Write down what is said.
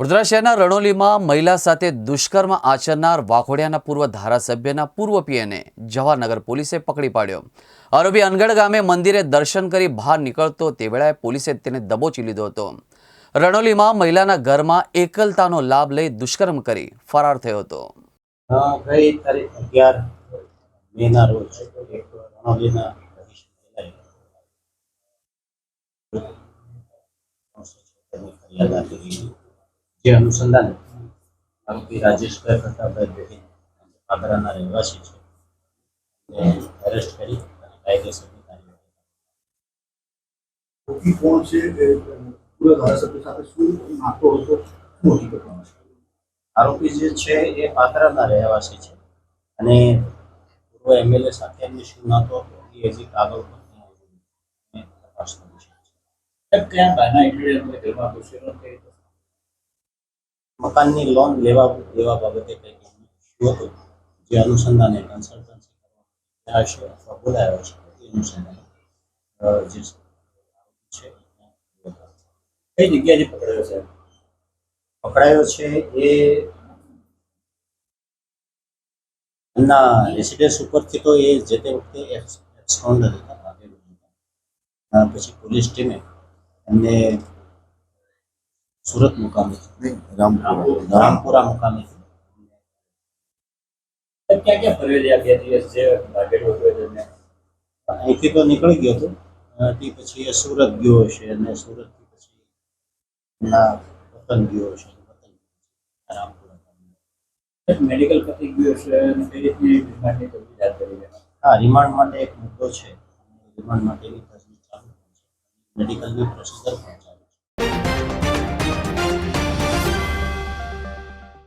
વડોદરા શહેરના રણોલીમાં મહિલા સાથે દુષ્કર્મ આચરનાર વાઘોડિયાના પૂર્વ ધારાસભ્યના પૂર્વ પીએને જવાહરનગર પોલીસે પકડી પાડ્યો. આરોપી અનગઢ ગામે મંદિરે દર્શન કરી બહાર નીકળતો તે વેળાએ પોલીસે તેને દબોચી લીધો હતો. રણોલીમાં મહિલાના ઘરમાં એકલતાનો લાભ લઈ દુષ્કર્મ કરી ફરાર થયો હતો. ફરિયાદ આપી જે અનુસંધાને આરોપી રાજેશભાઈ પ્રતાપભાઈ ગોહિલ આગ્રાના રહેવાસી છે. એરેસ્ટ કરી અને કાયદેસરની કાર્યવાહી આરોપી કોણ છે પૂરા ધારાસભ્ય સાથે શું નાતો હતો? શું હકીકતમાં આરોપી જે છે એ પાદરાના રહેવાસી છે અને પૂર્વ એમએલએ સાથે એમની શું નાતો હતો એ હજી કાગળ પર તપાસનો વિષય છે. કયા બહાના હેઠળ એમને ઘરમાં ઘૂસેલો તે? મકાનની લોન લેવા લેવા બાબતે કંઈક શું હતું જે અનુસંધાને કન્સલ્ટન્સી કરવા છે અથવા બોલાવ્યા છે એ અનુસંધાને જે છે કઈ જગ્યાએ પકડાયો છે? પકડાયો છે એ એમના રેસિડેન્સ ઉપરથી તો એ જે તે વખતે એક્સપાઉન્ડર હતા પછી પોલીસ ટીમે એમને સુરત મુકામે રામપુરા મુકામે ક્યાં ક્યાં ફરેલી આ બે દિવસ જે ભાગેલું હતું અહીંથી તો નીકળી ગયો હતો તે પછી સુરત ગયો અને સુરતથી પછી એમના વતન ગયો હશે વતન રામપુરા મેડિકલ પતી ગયું હશે અને કઈ રીતની કરી હા રિમાન્ડ માટે એક મુદ્દો છે રિમાન્ડ માટે તજવીજ ચાલુ છે મેડિકલની પ્રોસિજર પણ છે